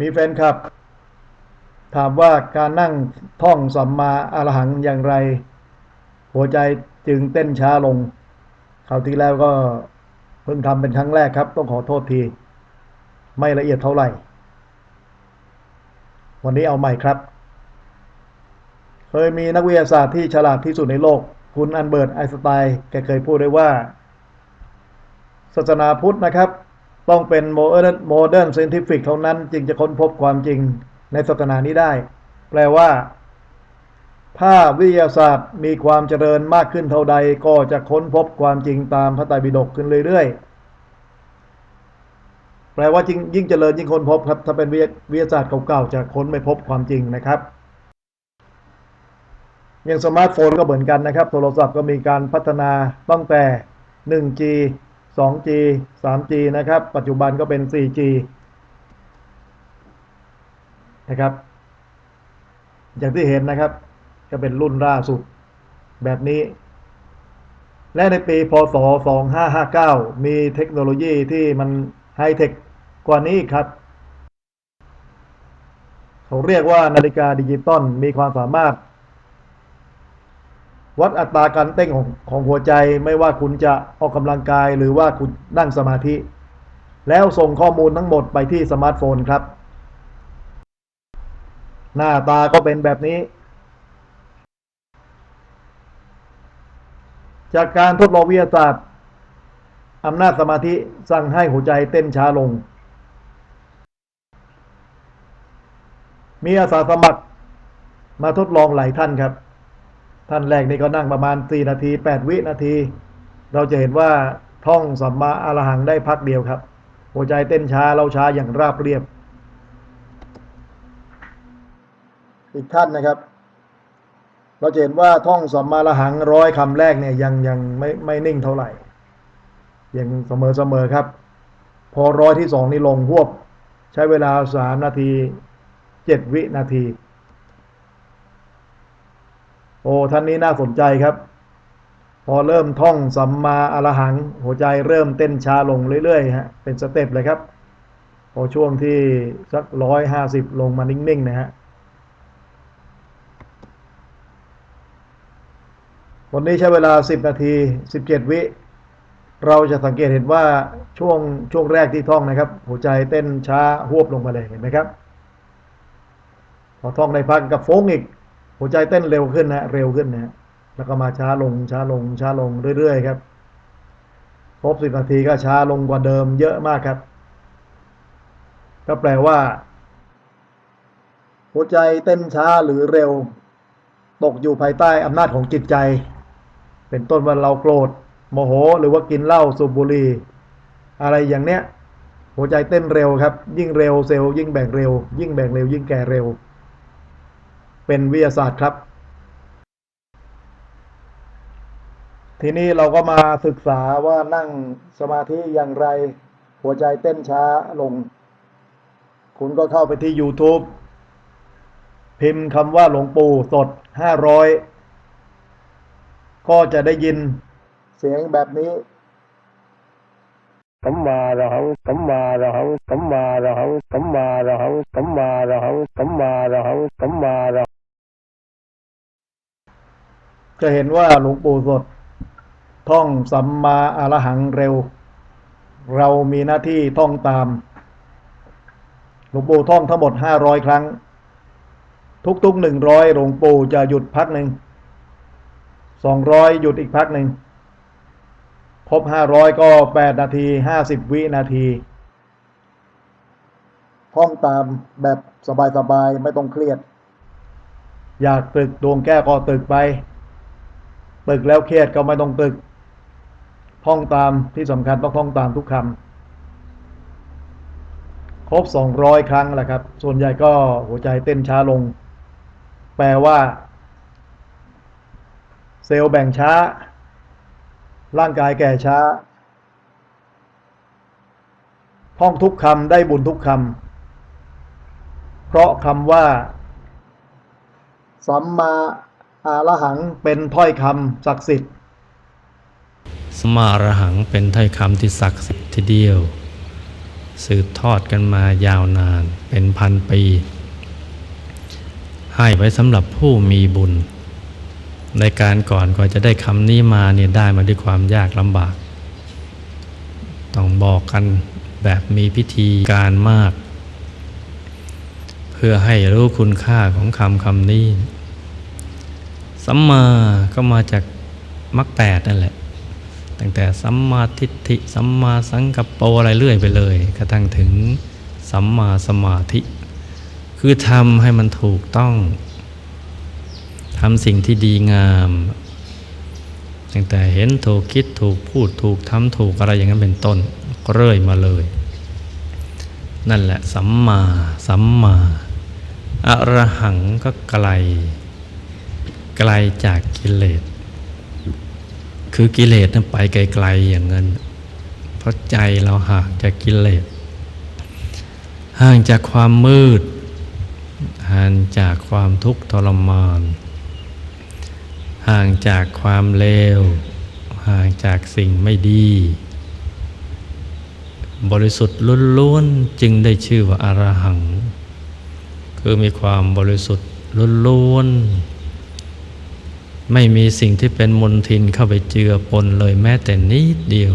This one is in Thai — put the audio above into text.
มีแฟนคลับ ถามว่าการนั่งท่องสัมมาอรหังอย่างไร หัวใจจึงเต้นช้าลงคราวที่แล้วก็เพิ่งทำเป็นครั้งแรกครับ ต้องขอโทษที ไม่ละเอียดเท่าไหร่ วันนี้เอาใหม่ครับ เคยมีนักวิทยาศาสตร์ที่ฉลาดที่สุดในโลก คุณอันเบิร์ตไอสไตน์แกเคยพูดไว้ว่าศาสนาพุทธนะครับ ต้องเป็นโมเดิร์นโมเดิร์นเซนติฟิกเท่านั้นจึงจะค้นพบความจริงในศาสนานี้ได้ แปลว่า ถ้าวิทยาศาสตร์มีความเจริญมากขึ้นเท่าใดก็จะค้นพบความจริงตามพระไตรปิฎกขึ้นเรื่อยๆ แปลว่าจริงยิ่งเจริญยิ่งค้นพบครับ ถ้าเป็นวิทยาศาสตร์เก่าๆจะค้นไม่พบความจริงนะครับอย่างสมาร์ทโฟนก็เหมือนกันนะครับ โทรศัพท์ก็มีการพัฒนาตั้งแต่ 1G 2G 3G นะครับ ปัจจุบันก็เป็น 4G นะครับ อย่างที่เห็นนะครับ ก็เป็นรุ่นล่าสุดแบบนี้ และในปี พศ 2559 มีเทคโนโลยีที่มันไฮเทคกว่านี้อีกครับ เขาเรียกว่านาฬิกาดิจิตอลมีความสามารถ วัดอัตราการเต้นของของหัวใจไม่ว่าคุณจะออกกำลังกายหรือว่าคุณนั่งสมาธิ แล้วส่งข้อมูลทั้งหมดไปที่สมาร์ทโฟนครับ หน้าตาก็เป็นแบบนี้ จากการทดลองวิทยาศาสตร์อำนาจสมาธิสั่งให้หัวใจเต้นช้าลง มีอาสาสมัครมาทดลองหลายท่านครับ ท่านแรกนี่ก็นั่งประมาณ 4 นาที 8 วินาที เราจะเห็นว่าท่องสัมมาอรหังได้พักเดียวครับ หัวใจเต้นช้าเราช้าอย่างราบเรียบ อีกท่านนะครับ เราจะเห็นว่าท่องสัมมาอรหังร้อยคำแรกเนี่ยยังยังไม่ไม่นิ่งเท่าไหร่ยังเสมอเสมอครับ พอร้อยที่สองนี่ลงหวบ ใช้เวลาสามนาทีเจ็ดวินาที โอ้ท่านนี้น่าสนใจครับ พอเริ่มท่องสัมมาอรหัง หัวใจเริ่มเต้นช้าลงเรื่อยๆฮะเป็นสเต็ปเลยครับ พอช่วงที่สักร้อยห้าสิบลงมานิ่งๆนะฮะวันนี้ใช้เวลา 10 นาที 17 วิ เราจะสังเกตเห็นว่าช่วงช่วงแรกที่ท่องนะครับ หัวใจเต้นช้าหวบลงมาเลยเห็นไหมครับ พอท่องในพักกับโฟงอีก หัวใจเต้นเร็วขึ้นนะเร็วขึ้นนะแล้วก็มาช้าลงช้าลงช้าลงเรื่อยๆครับครบ10นาทีก็ช้าลงกว่าเดิมเยอะมากครับ ก็แปลว่า หัวใจเต้นช้าหรือเร็ว ตกอยู่ภายใต้อำนาจของจิตใจ เป็นต้นว่าเราโกรธโมโหหรือว่ากินเหล้าสูบบุหรี่อะไรอย่างเนี้ย หัวใจเต้นเร็วครับ ยิ่งเร็วเซลล์ยิ่งแบ่งเร็ว ยิ่งแบ่งเร็ว ยิ่งแก่เร็ว เป็นวิทยาศาสตร์ครับ ทีนี้เราก็มาศึกษาว่านั่งสมาธิอย่างไร หัวใจเต้นช้าลง คุณก็เข้าไปที่ YouTube พิมพ์คำว่าหลวงปู่สดห้ารอยก็จะได้ยินเสียงแบบนี้สัมมาระหังสัมมาระหังสัมมาระหังสัมมาระหังสัมมาระหังสัมมาระหังสัมมาระ จะเห็นว่าหลวงปู่สดท่องสัมมาอรหังเร็ว เรามีหน้าที่ท่องตาม หลวงปู่ท่องทั้งหมดห้าร้อยครั้ง ทุกๆหนึ่งร้อยหลวงปู่จะหยุดพักหนึ่งสองร้อยหยุดอีกพักหนึ่งครบห้าร้อยก็แปดนาทีห้าสิบวินาทีท่องตามแบบสบายๆ ไม่ต้องเครียด อยากตึกดวงแก้ก็ตึกไป ตึกแล้วเครียดก็ไม่ต้องตึกท่องตามที่สำคัญต้องท่องตามทุกคำครบสองร้อยครั้งแหละครับ ส่วนใหญ่ก็หัวใจเต้นช้าลง แปลว่า เซลล์แบ่งช้า ร่างกายแก่ช้า ท่องทุกคำได้บุญทุกคำเพราะคำว่า สัมมา อาระหังเป็นถ้อยคำศักดิ์สิทธิ์ สมาอรหังเป็นถ้อยคำที่ศักดิ์สิทธิ์ทีเดียว สืบทอดกันมายาวนานเป็นพันปี ให้ไว้สำหรับผู้มีบุญ ในการก่อนก่อนจะได้คำนี้มาเนี่ยได้มาด้วยความยากลำบาก ต้องบอกกันแบบมีพิธีการมาก เพื่อให้รู้คุณค่าของคำคำนี้ สัมมาก็มาจากมรรคแปดนั่นแหละ ตั้งแต่สัมมาทิฏฐิสัมมาสังกัปโปอะไรเรื่อยไปเลยกระทั่งถึงสัมมาสมาธิ คือทำให้มันถูกต้องทำสิ่งที่ดีงามตั้งแต่เห็นถูกคิดถูกพูดถูกทำถูกอะไรอย่างนั้นเป็นต้นก็เรื่อยมาเลย นั่นแหละสัมมาสัมมาอรหังก็ไกล ไกลจากกิเลส คือกิเลสนั้นไปไกลๆอย่างนั้นเพราะใจเราห่างจากกิเลส ห่างจากความมืด ห่างจากความทุกข์ทรมาน ห่างจากความเลว ห่างจากสิ่งไม่ดี บริสุทธิ์ล้วนๆจึงได้ชื่อว่าอารหัง คือมีความบริสุทธิ์ล้วนๆ ไม่มีสิ่งที่เป็นมลทินเข้าไปเจือปนเลยแม้แต่นิดเดียว